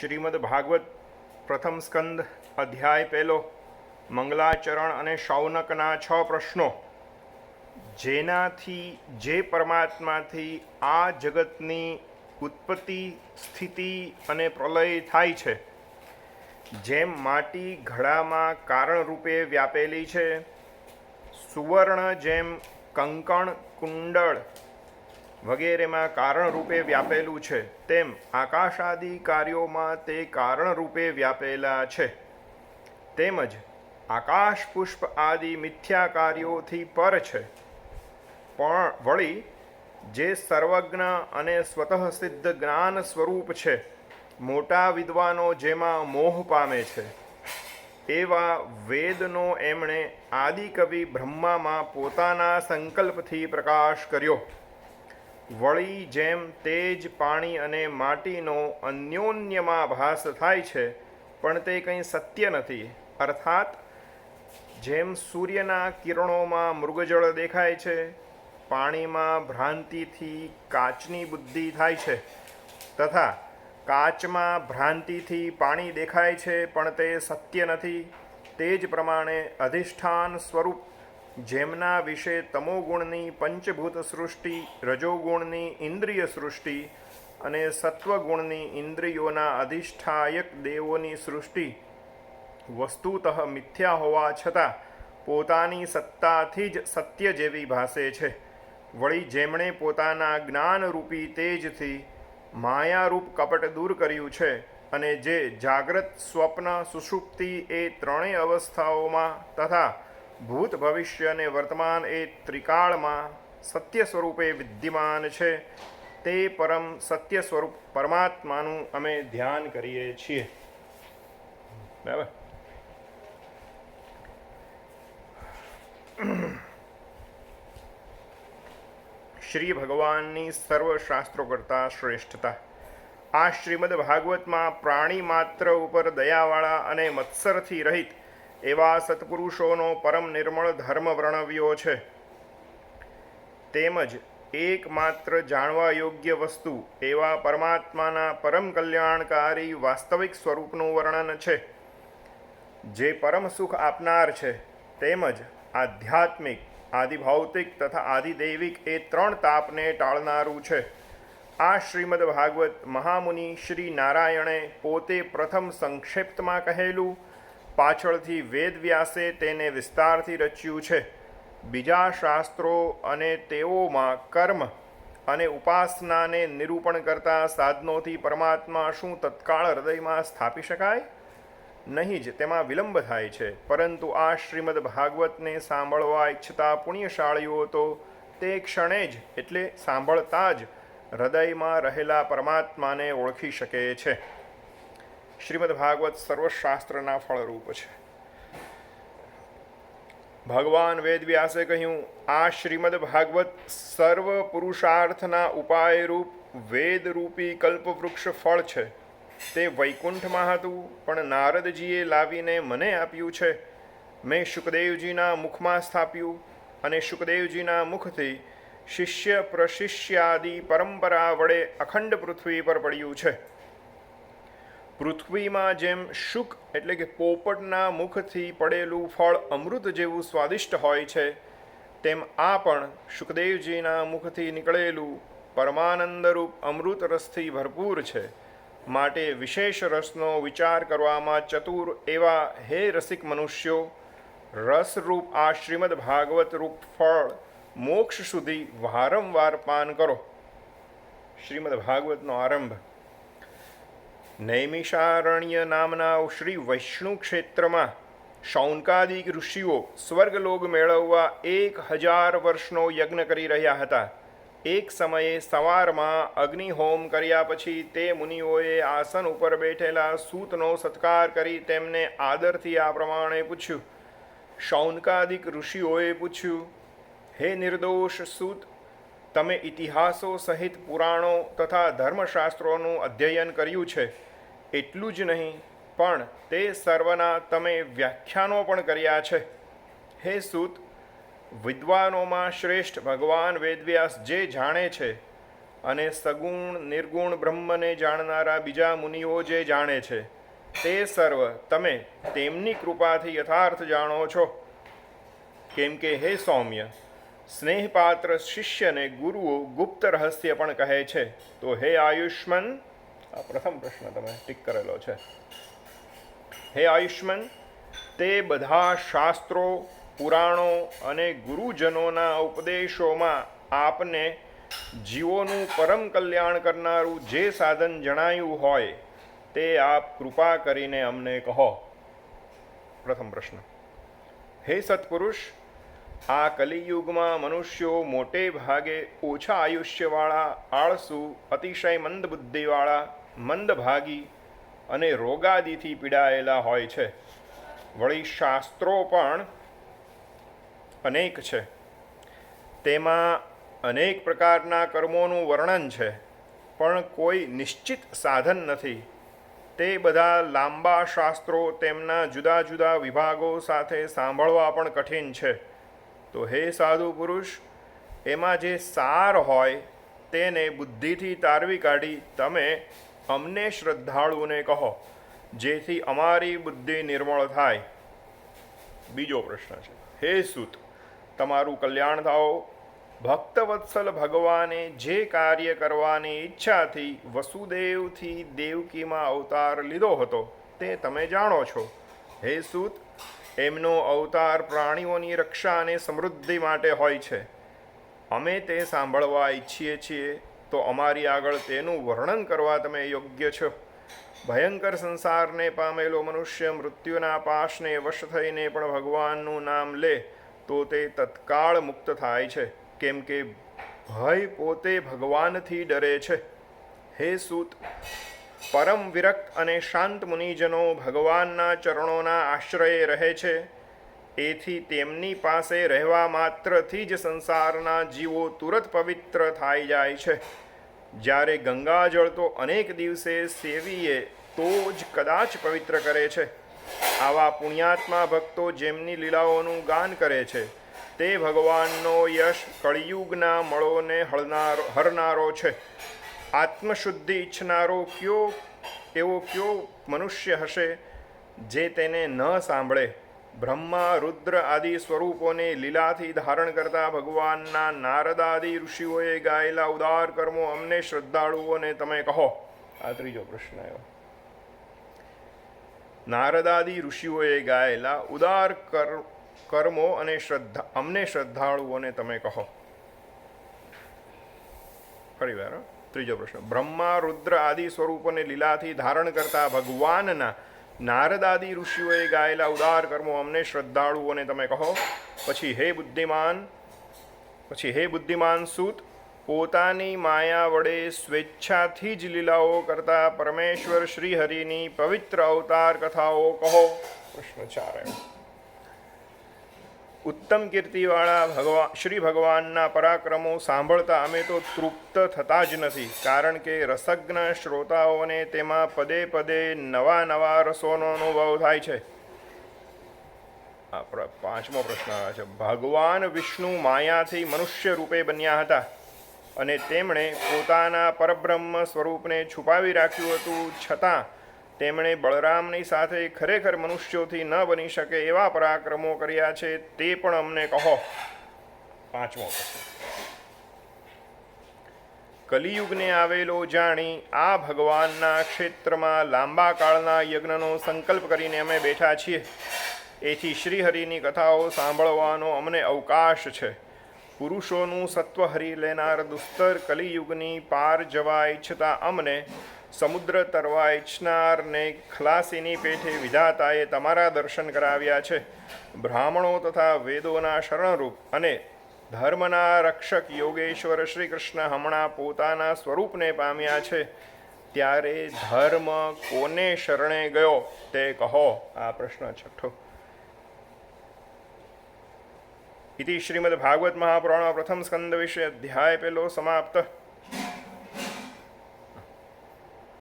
શ્રીમદ ભાગવત પ્રથમ સ્કંદ, અધ્યાય પહેલો, મંગલાચરણ અને શૌનકના છ પ્રશ્નો. જેનાથી, જે પરમાત્માથી આ જગતની ઉત્પત્તિ, સ્થિતિ અને પ્રલય થાય છે, જેમ માટી ઘડામાં કારણરૂપે વ્યાપેલી છે, સુવર્ણ જેમ કંકણ, કુંડળ વગેરેમાં કારણરૂપે વ્યાપેલું છે. તેમ આકાશાદી કાર્યોમાં તે કારણરૂપે વ્યાપેલા છે. તેમજ આકાશ પુષ્પ આદિ મિથ્યા કાર્યોથી પર છે. પણ વળી જે સર્વજ્ઞ અને સ્વતઃ સિદ્ધ જ્ઞાન સ્વરૂપ છે, મોટા વિદ્વાનો જેમાં મોહ પામે છે. એવા વેદનો એમણે આદિકવિ બ્રહ્મામાં પોતાના સંકલ્પથી પ્રકાશ કર્યો. વળી જેમ તેજ પાણી અને માટીનો અન્યોન્યમાં ભાસ થાય છે, પણ તે કંઈ સત્ય નથી. અર્થાત, જેમ સૂર્યના કિરણોમાં મૃગજળ દેખાય છે, પાણીમાં ભ્રાંતિથી કાચની બુદ્ધિ થાય છે, તથા કાચમાં ભ્રાંતિથી પાણી દેખાય છે, પણ તે સત્ય નથી. તે જ પ્રમાણે અધિષ્ઠાન સ્વરૂપ જેમના વિશે તમોગુણની પંચભૂત સૃષ્ટિ, રજોગુણની ઇન્દ્રિય સૃષ્ટિ અને સત્વગુણની ઇન્દ્રિયોના અધિષ્ઠાયક દેવોની સૃષ્ટિ વસ્તુતઃ મિથ્યા હોવા છતાં પોતાની સત્તાથી જ સત્ય જેવી ભાસે છે. વળી જેમણે પોતાના જ્ઞાનરૂપી તેજથી માયારૂપ કપટ દૂર કર્યું છે અને જે જાગ્રત સ્વપ્ન સુષુપ્તિ એ ત્રણેય અવસ્થાઓમાં તથા ભૂત ભવિષ્ય અને વર્તમાન એ ત્રિકાળમાં સત્ય સ્વરૂપે વિદ્યમાન છે. તે પરમ સત્ય સ્વરૂપ પરમાત્માનું અમે ધ્યાન કરીએ છીએ. બરાબર? શ્રી ભગવાનની સર્વ શાસ્ત્રો કરતાં શ્રેષ્ઠતા. આ શ્રીમદ ભાગવતમાં પ્રાણી માત્ર ઉપર દયાવાળા અને મત્સરથી રહિત એવા સત્પુરુષોનો પરમ નિર્મળ ધર્મ વર્ણવ્યો છે. તેમજ એકમાત્ર જાણવા યોગ્ય વસ્તુ એવા પરમાત્માના પરમ કલ્યાણકારી વાસ્તવિક સ્વરૂપનું વર્ણન છે. જે પરમ સુખ આપનાર છે, તેમજ આધ્યાત્મિક, આદિભૌતિક તથા આદિદૈવિક એ ત્રણ તાપને ટાળનારું છે. આ શ્રીમદ ભાગવત મહામુનિ શ્રી નારાયણે પોતે પ્રથમ સંક્ષિપ્તમાં કહેલું પાછળથી વેદવ્યાસે તેને વિસ્તારથી રચ્યું છે. બીજા શાસ્ત્રો અને તેઓમાં કર્મ અને ઉપાસનાને નિરૂપણ કરતા સાધનોથી પરમાત્મા શું તત્કાળ હૃદયમાં સ્થાપી શકાય? નહીં જ, તેમાં વિલંબ થાય છે. પરંતુ આ શ્રીમદ ભાગવતને સાંભળવા ઈચ્છતા પુણ્યશાળીઓ તો તે ક્ષણે જ, એટલે સાંભળતા જ, હૃદયમાં રહેલા પરમાત્માને ઓળખી શકે છે. શ્રીમદ ભાગવત સર્વશાસ્ત્રના ફળરૂપ છે. ભગવાન વેદવ્યાસે કહ્યું, આ શ્રીમદ ભાગવત સર્વ પુરુષાર્થના ઉપાયરૂપ વેદરૂપી કલ્પવૃક્ષ ફળ છે. તે વૈકુંઠમાં હતું, પણ નારદજીએ લાવીને મને આપ્યું છે. મેં શુકદેવજીના મુખમાં સ્થાપ્યું અને શુકદેવજીના મુખથી શિષ્ય પ્રશિષ્યાદિ પરંપરા વડે અખંડ પૃથ્વી પર પડ્યું છે. પૃથ્વીમાં જેમ શુક એટલે કે પોપટના મુખથી પડેલું ફળ અમૃત જેવું સ્વાદિષ્ટ હોય છે, તેમ આ પણ સુખદેવજીના મુખથી નીકળેલું પરમાનંદરૂપ અમૃત રસથી ભરપૂર છે. માટે વિશેષ રસનો વિચાર કરવામાં ચતુર એવા હે રસિક મનુષ્યો, રસરૂપ આ શ્રીમદ ભાગવત રૂપ ફળ મોક્ષ સુધી વારંવાર પાન કરો. શ્રીમદ ભાગવતનો આરંભ નૈમિષારણ્ય નામના શ્રી વૈષ્ણુ ક્ષેત્રમાં શૌનકાદિક ઋષિઓ સ્વર્ગલોક મેળવવા એક હજાર વર્ષનો યજ્ઞ કરી રહ્યા હતા. એક સમયે સવારમાં અગ્નિહોમ કર્યા પછી તે મુનિઓએ આસન ઉપર બેઠેલા સૂતનો સત્કાર કરી તેમને આદરથી આ પ્રમાણે પૂછ્યું. શૌનકાદિક ઋષિઓએ પૂછ્યું, હે નિર્દોષ સૂત, તમે ઇતિહાસો સહિત પુરાણો તથા ધર્મશાસ્ત્રોનું અધ્યયન કર્યું છે. એટલું જ નહીં, પણ તે સર્વના તમે વ્યાખ્યાનો પણ કર્યા છે. હે સૂત, વિદ્વાનોમાં શ્રેષ્ઠ ભગવાન વેદવ્યાસ જે જાણે છે અને સગુણ નિર્ગુણ બ્રહ્મને જાણનારા બીજા મુનિઓ જે જાણે છે, તે સર્વ તમે તેમની કૃપાથી યથાર્થ જાણો છો. કેમ કે હે સૌમ્ય, સ્નેહપાત્ર શિષ્યને ગુરુઓ ગુપ્ત રહસ્ય પણ કહે છે. તો હે આયુષ્મન આ પ્રથમ પ્રશ્ન તમે ટીક કરેલો છે. હે આયુષ્માન તે બધા શાસ્ત્રો, પુરાણો અને ગુરુજનોના ઉપદેશોમાં આપને જીવોનું પરમ કલ્યાણ કરનારું જે સાધન જણાયું હોય, તે આપ કૃપા કરીને અમને કહો. પ્રથમ પ્રશ્ન. હે સત્પુરુષ, આ કલિયુગમાં મનુષ્યો મોટે ભાગે ઓછા આયુષ્યવાળા, આળસુ, અતિશય મંદ બુદ્ધિવાળા મંદભાગી અને રોગાદિથી પીડાયેલા હોય છે. વળી શાસ્ત્રો પણ અનેક છે. તેમાં અનેક પ્રકારના કર્મોનું વર્ણન છે, પણ કોઈ નિશ્ચિત સાધન નથી. તે બધા લાંબા શાસ્ત્રો તેમના જુદા જુદા વિભાગો સાથે સાંભળવા પણ કઠિન છે. તો હે સાધુ પુરુષ, એમાં જે સાર હોય, તેને બુદ્ધિથી તારવી કાઢી તમે અમને શ્રદ્ધાળુઓને કહો, જેથી અમારી બુદ્ધિ નિર્મળ થાય. બીજો પ્રશ્ન છે, હે સુત, તમારું કલ્યાણ થાઓ. ભક્તવત્સલ ભગવાને જે કાર્ય કરવાની ઈચ્છાથી વસુદેવથી દેવકીમાં અવતાર લીધો હતો, તે તમે જાણો છો. હે સુત, એમનો અવતાર પ્રાણીઓની રક્ષા અને સમૃદ્ધિ માટે હોય છે. અમે તે સાંભળવા ઈચ્છીએ છીએ તો અમારી આગળ તેનું વર્ણન કરવા તમે યોગ્ય છો. ભયંકર સંસારને પામેલો મનુષ્ય મૃત્યુના પાશને વશ થઈને પણ ભગવાનનું નામ લે, તો તે તત્કાળ મુક્ત થાય છે. કેમ કે ભય પોતે ભગવાનથી ડરે છે. હે સૂત, પરમ વિરક્ત અને શાંત મુનિજનો ભગવાનના ચરણોના આશ્રયે રહે છે. એથી તેમની પાસે રહેવા માત્રથી જ સંસારના જીવો તુરત પવિત્ર થઈ જાય છે. જ્યારે ગંગાજળ તો અનેક દિવસે સેવીએ, તો જ કદાચ પવિત્ર કરે છે. આવા પુણ્યાત્મા ભક્તો જેમની લીલાઓનું ગાન કરે છે, તે ભગવાનનો યશ કળિયુગના મળોને હળનારો, હરનારો છે. આત્મશુદ્ધિ ઈચ્છનારો કયો, એવો કયો મનુષ્ય હશે જે તેને ન સાંભળે? બ્રહ્મા, રુદ્ર આદિ સ્વરૂપોને લીલાથી ધારણ કરતા ભગવાનના નારદાદિ ઋષિઓએ ગાયેલા ઉદાર કર્મો અમને શ્રદ્ધાળુઓને તમે કહો. આ ત્રીજો પ્રશ્ન આવ્યો. નારદાદિ ઋષિઓએ ગાયેલા ઉદાર કર, કર્મો અને શ્રદ્ધા, અમને શ્રદ્ધાળુઓને તમે કહો. ફરી વાર ત્રીજો પ્રશ્ન. બ્રહ્મા, રુદ્ર આદિ સ્વરૂપોને લીલાથી ધારણ કરતા ભગવાનના નારદાદિ ઋષિઓએ ગાયેલા ઉદાર કર્મો અમને શ્રદ્ધાળુઓને તમે કહો, પછી હે બુદ્ધિમાન, પછી હે બુદ્ધિમાન સૂત, પોતાની માયા વડે સ્વેચ્છાથી જ લીલાઓ કરતા પરમેશ્વર શ્રી હરિની પવિત્ર અવતાર કથાઓ કહો પ્રશ્ન ચાર. ઉત્તમ કીર્તિવાળા ભગવાન શ્રી ભગવાનના પરાક્રમો સાંભળતા અમે તો તૃપ્ત થતા જ નથી. કારણ કે રસજ્ઞ શ્રોતાઓને તેમાં પદે પદે નવા નવા રસોનો અનુભવ થાય છે. આ પાંચમો પ્રશ્ન આવે છે. ભગવાન વિષ્ણુ માયાથી મનુષ્ય રૂપે બન્યા હતા અને તેમણે પોતાના પરબ્રહ્મ સ્વરૂપને છુપાવી રાખ્યું હતું. છતાં તેમણે બળરામની સાથે ખરેખર મનુષ્યોથી ન બની શકે એવા પરાક્રમો કર્યા છે, તે પણ અમને કહો. પાંચમો કલિયુગને આવેલો જાણી આ ભગવાનના ક્ષેત્રમાં લાંબા કાળના યજ્ઞનો સંકલ્પ કરીને અમે બેઠા છીએ. એથી શ્રીહરિની કથાઓ સાંભળવાનો અમને અવકાશ છે. પુરુષોનું સત્વ હરી લેનાર દુસ્તર કલિયુગની પાર જવા ઈચ્છતા અમને સમુદ્ર તરવા ઈચ્છનારને ખલાસીની પેઠે વિધાતાએ તમારા દર્શન કરાવ્યા છે. બ્રાહ્મણો તથા વેદોના શરણરૂપ અને ધર્મના રક્ષક યોગેશ્વર શ્રી કૃષ્ણ હમણાં પોતાના સ્વરૂપને પામ્યા છે. ત્યારે ધર્મ કોને શરણે ગયો તે કહો? આ પ્રશ્ન છઠ્ઠો. ઇતિ શ્રીમદ ભાગવત મહાપુરાણ પ્રથમ સ્કંદ વિશે અધ્યાય પેલો સમાપ્ત.